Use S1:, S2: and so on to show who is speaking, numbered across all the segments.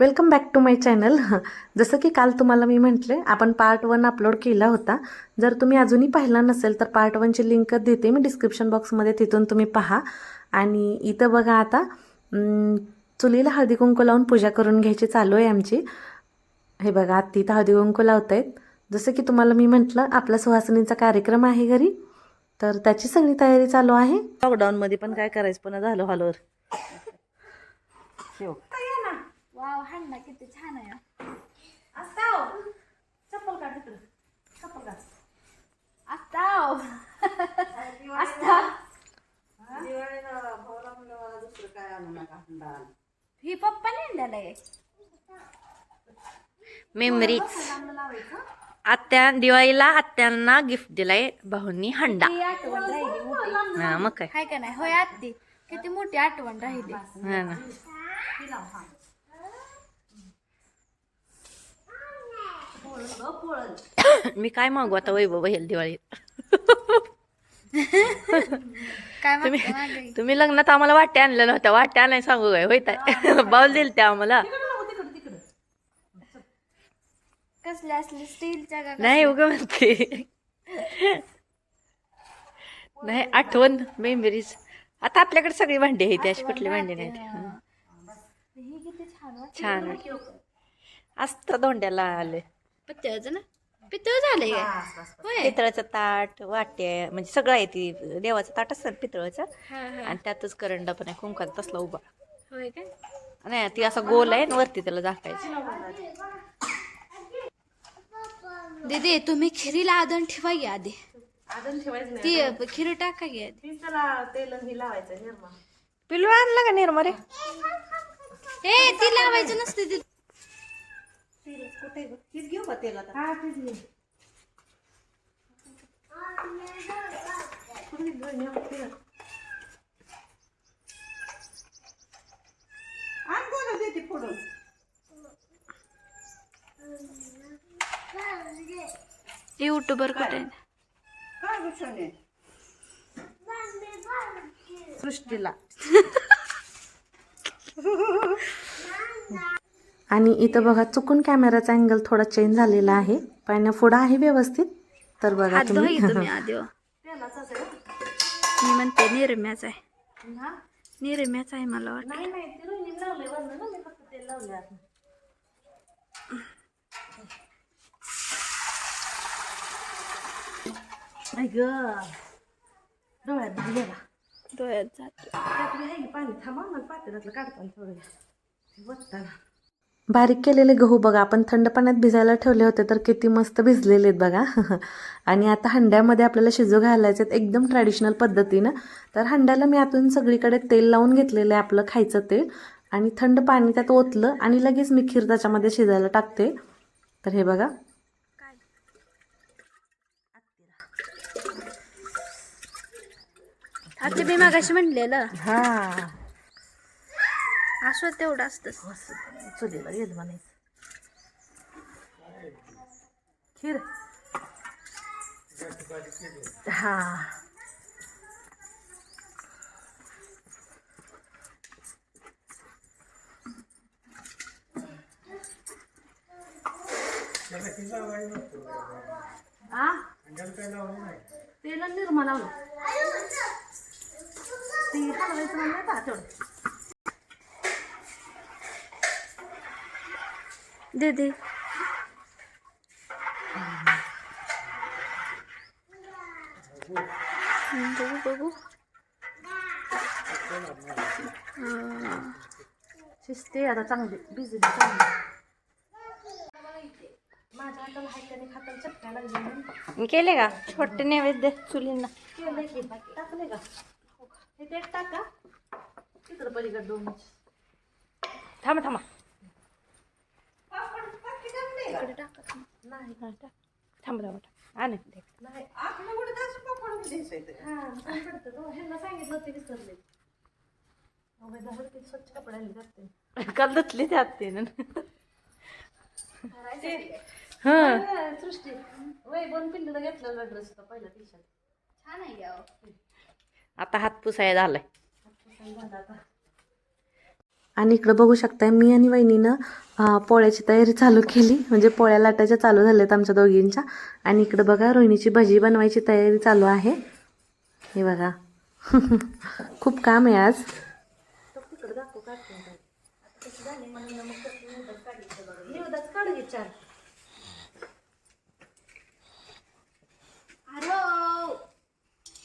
S1: Welcome back to my channel जसं की काल तुम्हाला मी म्हटले आपण पार्ट वन अपलोड केला होता. जर तुम्ही अजूनही पाहिला नसेल तर पार्ट वनची लिंक देते. मी डिस्क्रिप्शन बॉक्समध्ये तिथून तुम्ही पहा. आणि इथं बघा आता चुलीला हळदी कुंकू लावून पूजा करून घ्यायची चालू आहे आमची. हे बघा आत्ती इथं हळदी कुंकू लावत आहेत जसं की तुम्हाला मी म्हटलं आपला सुहासिनीचा कार्यक्रम आहे घरी. तर त्याची सगळी तयारी चालू आहे. लॉकडाऊनमध्ये पण काय करायचं? पण झालं हॉलवर.
S2: वाव हांडा किती छान आहे.
S1: चप्पल काढ तिकडं. चप्पल काढ.
S2: आस्ताव आस्ताव ही? पप्पा नेंडाला आहे.
S3: मेमरीज आत्या दिवाळीला आत्यांना गिफ्ट दिलाय भाऊंनी हंडा.
S2: ती आठवण राहिली मोठी.
S3: हा, मग काय?
S2: हाय का नाही? होय आत्ती. किती मोठी आठवण राहिली.
S3: हा ना. मी काय मागू आता वैभव बहील दिवाळीत?
S2: काय
S3: तुम्ही? तुम्ही लग्नात आम्हाला वाट्या आणलेल्या होत्या. वाट्या आणाय सांगू काय? होय ताई? बाऊल दिल त्या आम्हाला
S2: कसल्या असली स्टीलच्या का
S3: नाही उग म्हणते. नाही आठवण मेमरीज आता आपल्याकडे सगळी भांडी आहेत अशी कुठली भांडी नाहीत. हं.
S2: ही. किती छान.
S3: असतं धोंड्याला आले.
S2: पितळचं ना? पितळ झालंय होय.
S3: पितळाचं ताट वाट्या म्हणजे सगळं आहे ती. देवाचं ताट असतं ना पितळाचं.
S2: हा हा.
S3: आणि त्यातच करंडा पण आहे कुंकात तसला उभा.
S2: होय काय?
S3: नाही ती असा गोल आहे आणि वरती त्याला झाकायचं.
S2: दीदी तुम्ही खिरीला आदण ठेवा घ्या आधी.
S1: अजून ठेवायचं
S2: ती खीर टाका घ्या आधी.
S1: त्याला तेल आणि हे लावायचं निर्मा.
S3: पिलू आणला का निर्मा रे?
S2: ए ती लावायचं नसते ती
S1: कुठे? घेऊ का तेल आता हा तीच घे. कुठे घेऊ? नेऊ तेल. आण कोणा देते फोडून.
S2: युट्यूबर कुठे
S1: काय गुच्छाने सृष्टीला. आणि इथं बघा चुकून कॅमेराचा अँगल थोडा चेंज झालेला आहे. पण पुढं आहे व्यवस्थित. तर बघा तुम्ही.
S2: हो. मी म्हणते निरम्याच आहे. निरम्याच आहे मला वाटतं.
S1: डोळ्यात
S2: डोळ्यात जात
S1: काहीतरी आहे की पाणी थांबा मला पातेल्यातलं काढताना थोडं वत्ताना बारीक केलेले गहू बघा आपण थंड पाण्यात भिजायला ठेवले होते तर किती मस्त भिजलेले आहेत बघा. आणि आता हंड्यामध्ये आपल्याला शिजू घालायचे आहेत एकदम ट्रॅडिशनल पद्धतीनं. तर हंड्याला मी आतून सगळीकडे तेल लावून घेतलेलं आहे आपलं खायचं तेल. आणि थंड पाणी त्यात ओतलं आणि लगेच मी खीर त्याच्यामध्ये शिजायला टाकते. तर हे बघा.
S2: आता मी मागाशी म्हणलेलं.
S1: हां.
S2: असं तेवढं असतं.
S1: हो, चुलीला येत म्हणायचं. खीर. हा. आ? तेल आणि लावलं. ती हलवायचं म्हणलं का तेवढं?
S2: दीदी बघू बघू.
S1: शिजते आता चांगली भिजली चांगली.
S3: केले का? छोटे नैवेद्य चुलींना.
S1: टाकले का हे ते टाका. दोन.
S3: थांबा थांबा.
S2: इकडे टाका
S1: नाही.
S3: हा, टाक. थांबा थांबा. टाक. आणा ते.
S1: नाही आपलं कुठे हा ह्यांना सांगितलं होते विसरले. दहा रुपये स्वच्छ जाते.
S3: काल धुतली त्यात ते ना
S1: हा. सृष्टी वय दोन पिल्लूला घेतलेला ड्रेस होता पहिला टी शर्ट
S2: छान आहे
S3: आता हात पुसाय झालाय.
S1: आणि इकडं बघू शकताय मी आणि वहिनीनं पोळ्याची तयारी चालू केली. म्हणजे पोळ्या लाटायच्या चालू झाल्यात आमच्या दोघींच्या. आणि इकडं बघा रोहिणीची भजी बनवायची तयारी चालू आहे. हे बघा. खूप काम आहे आज.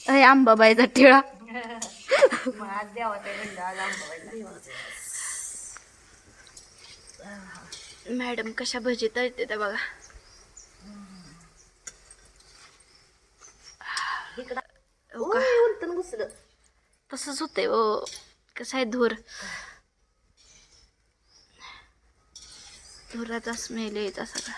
S2: अय आंबाबाईचा टिळा. मॅडम कशा भजी तळते त्या बघा. हो का? तसंच होतंय ओ कसं आहे धूर? धुराचा स्मेल यायचा सगळा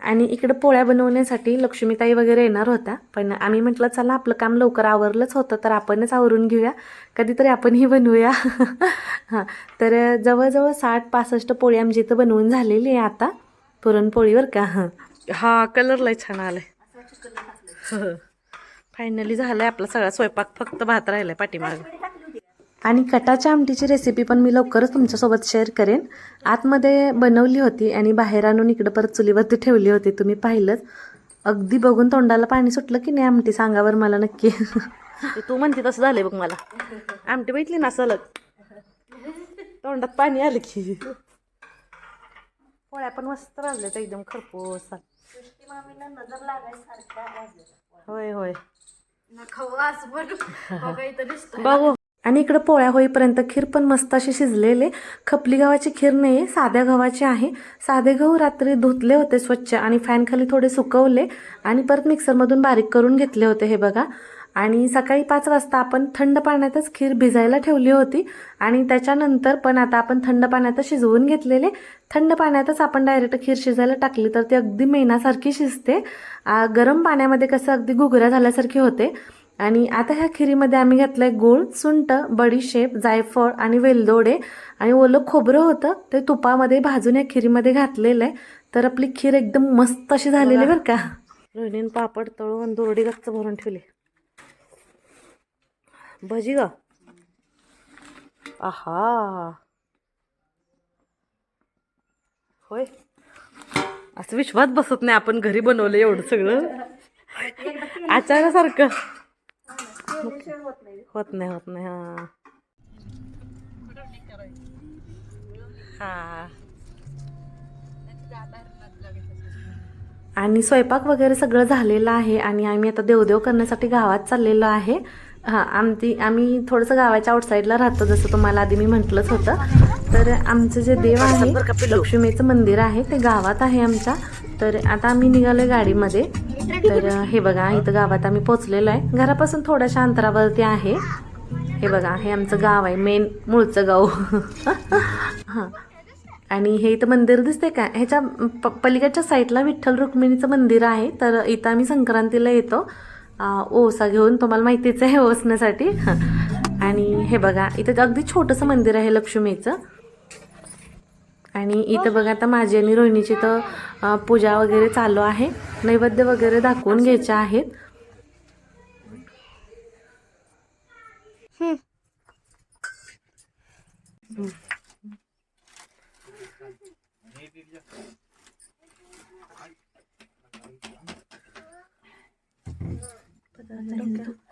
S1: आणि इकडं पोळ्या बनवण्यासाठी लक्ष्मीताई वगैरे येणार होत्या. पण आम्ही म्हटलं चला आपलं काम लवकर आवरलंच होतं तर आपणच आवरून घेऊया. कधीतरी आपणही बनवूया. हां. तर जवळजवळ साठ पासष्ट पोळी आमची इथं बनवून झालेली आहे आता. पुरणपोळीवर का? हां. हा कलर लय छान आलाय. फायनली झालाय आपला सगळा स्वयंपाक फक्त भात राहिलाय पाठीमागे. आणि कटाच्या आमटीची रेसिपी पण मी लवकरच तुमच्यासोबत शेअर करेन. आतमध्ये बनवली होती आणि बाहेर आणून इकडं परत चुलीवरती ठेवली होती तुम्ही पाहिलंच. अगदी बघून तोंडाला पाणी सुटलं की नाही आमटी सांगावर मला नक्की. तू म्हणते तसं झालंय बघ मला. आमटी बघितली ना सलग तोंडात पाणी आलं की. पोळ्या पण मस्त राहिल्यात एकदम खरपूस. होय होय. बघू आणि इकडं पोळ्या होईपर्यंत खीर पण मस्त अशी शिजलेले. खपली गव्हाची खीर नाही साध्या गव्हाची आहे. साधे गहू रात्री धुतले होते स्वच्छ आणि फॅन खाली थोडे सुकवले आणि परत मिक्सरमधून बारीक करून घेतले होते हे बघा. आणि सकाळी पाच वाजता आपण थंड पाण्यातच खीर भिजायला ठेवली होती. आणि त्याच्यानंतर पण आता आपण थंड पाण्यातच शिजवून घेतलेले. थंड पाण्यातच आपण डायरेक्ट खीर शिजायला टाकली तर ती अगदी मेणासारखी शिजते. आ, गरम पाण्यामध्ये कसं अगदी घुगऱ्या झाल्यासारखे होते. आणि आता ह्या खिरीमध्ये आम्ही घातलंय गूळ सुंट बडीशेप जायफळ आणि वेलदोडे. आणि ओलं खोबरं होतं ते तुपामध्ये भाजून या खिरीमध्ये घातलेलं आहे तर आपली खीर एकदम मस्त अशी झालेली बरं का. रोहिणीन पापड तळून दोरडी गच्च भरून ठेवली. भजी ग. आहा. होय. असं विश्वास बसत नाही आपण घरी बनवलं एवढं सगळं. आचारासारखं. होत नाही होत नाही हा. हा. आणि स्वयंपाक वगैरे सगळं झालेलं आहे आणि आम्ही आता देवदेव करण्यासाठी गावात चाललेलो आहे. हां आमची आम्ही थोडंसं गावाच्या आउटसाईडला राहतो जसं तुम्हाला आधी मी म्हटलंच होतं. तर आमचं जे देव आहे लक्ष्मीचं मंदिर आहे ते गावात आहे आमच्या. तर आता आम्ही निघालो गाडीमध्ये. तर हे बघा इथं गावात आम्ही पोचलेलो आहे. घरापासून थोड्याशा अंतरावरती आहे. हे बघा हे आमचं गाव आहे मेन मूळचं गाव. हां. आणि हे इथं मंदिर दिसते का? ह्याच्या प पलीकडच्या साईडला विठ्ठल रुक्मिणीचं मंदिर आहे. तर इथं आम्ही संक्रांतीला येतो. ओसा घेऊन तुम्हाला माहितीच आहे ओसण्यासाठी. आणि हे बघा इथं अगदी छोटंसं मंदिर आहे लक्ष्मीचं. आणि इथं बघा आता माझी आणि रोहिणीची तर पूजा वगैरे चालू आहे. नैवेद्य वगैरे दाखवून घ्यायचे आहेत.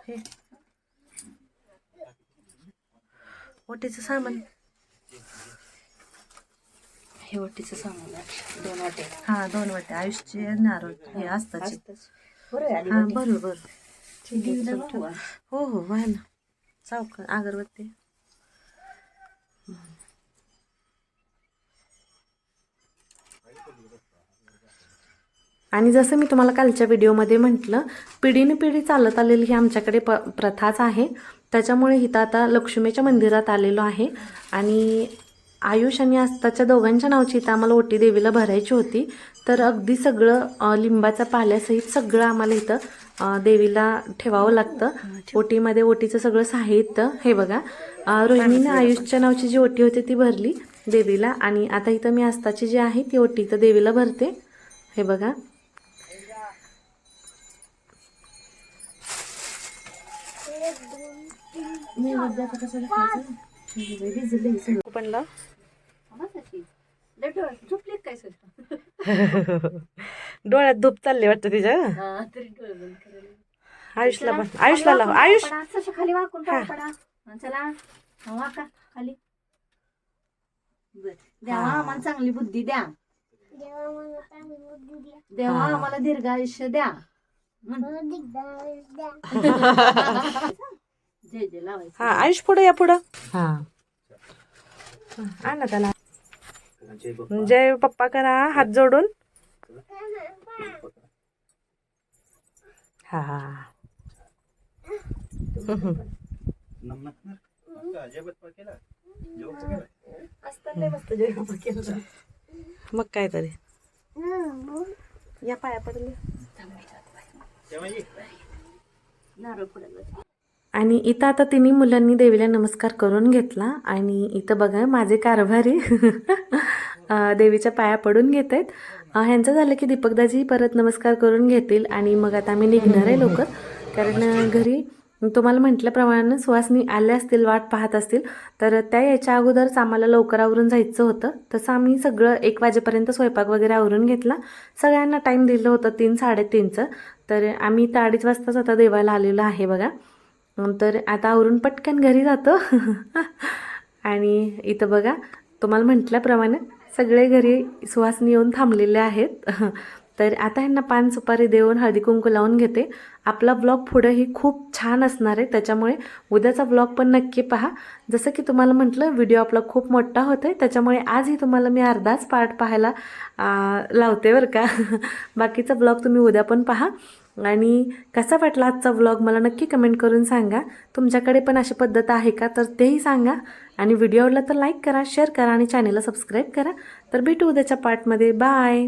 S1: हे ओटीचं सामान.
S3: हे वटीचं सामान आहे. दोन वाटे.
S1: हा दोन वाटे. आयुष्य नारळ. हे
S3: आहे,
S1: हा बरोबर? हो हो आहे ना. चौक अगरबत्ती आणि जसं मी तुम्हाला कालच्या व्हिडिओमध्ये म्हटलं पिढीने पिढी चालत आलेली ही आमच्याकडे प प्रथाच आहे. त्याच्यामुळे इथं आता लक्ष्मीच्या मंदिरात आलेलो आहे. आणि आयुष आणि आस्ताच्या दोघांच्या नावची इथं आम्हाला ओटी देवीला भरायची होती. तर अगदी सगळं अ, लिंबाच्या पाल्यासहित सगळं आम्हाला इथं देवीला ठेवावं लागतं. ओटीमध्ये ओटीचं सगळं साहित्य हे बघा. रोहिणीने आयुषच्या नावची जी ओटी होती ती भरली देवीला. आणि आता इथं मी आस्ताची जी आहे ती ओटी इथं देवीला भरते. हे बघा. पण डोळ्यात धूप चालले वाटतं तिच्या? आयुषला पण आयुषला लाव. आयुष
S3: खाली वाकून
S1: हा.
S3: चला. वाका खाली. देवा आम्हाला चांगली बुद्धी द्या. देवा आम्हाला दीर्घ आयुष्य द्या.
S1: हा आयुष पुढे या पुढं. हा. आण ना त्याला. जय पप्पा करा हात जोडून. हा हा. मग काय तरी. या पाया पडले
S3: नारळ
S1: आणि इथं आता तिन्ही मुलांनी देवीला नमस्कार करून घेतला. आणि इथं बघा माझे कारभारी देवीच्या पाया पडून घेत आहेत. ह्यांचं झालं की दीपकदाजी परत नमस्कार करून घेतील आणि मग आता आम्ही निघणार आहे लवकर. कारण घरी तुम्हाला म्हटल्याप्रमाणे सुवासनी आल्या असतील वाट पाहत असतील. तर त्या याच्या अगोदरच आम्हाला लवकर आवरून जायचं होतं. तसं आम्ही सगळं एक वाजेपर्यंत स्वयंपाक वगैरे आवरून घेतला. सगळ्यांना टाईम दिलं होतं तीन साडेतीनचं. तर आम्ही इथं अडीच वाजताच आता देवाला आलेलो आहे बघा. तर आता आवरून पटकन घरी जातो. आणि इथं बघा तुम्हाला म्हटल्याप्रमाणे सगळे घरी सुवासनी येऊन थांबलेले आहेत. तर आता ह्यांना पान सुपारी देऊन हळदी कुंकू लावून घेते. आपला ब्लॉग पुढंही खूप छान असणार आहे. त्याच्यामुळे उद्याचा ब्लॉग पण नक्की पहा. जसं की तुम्हाला म्हटलं व्हिडिओ आपला खूप मोठा होतो आहे त्याच्यामुळे आजही तुम्हाला मी अर्धाच पार्ट पाहायला लावते बरं का. बाकीचा ब्लॉग तुम्ही उद्या पण पहा. आणि कसा वाटला आजचा व्लॉग मला नक्की कमेंट करून सांगा. तुमच्याकडे पण अशी पद्धत आहे का? तर तेही सांगा. आणि व्हिडिओ आवडला तर लाईक करा शेअर करा आणि चॅनेलला सबस्क्राईब करा. तर भेटू उद्याच्या पार्टमध्ये बाय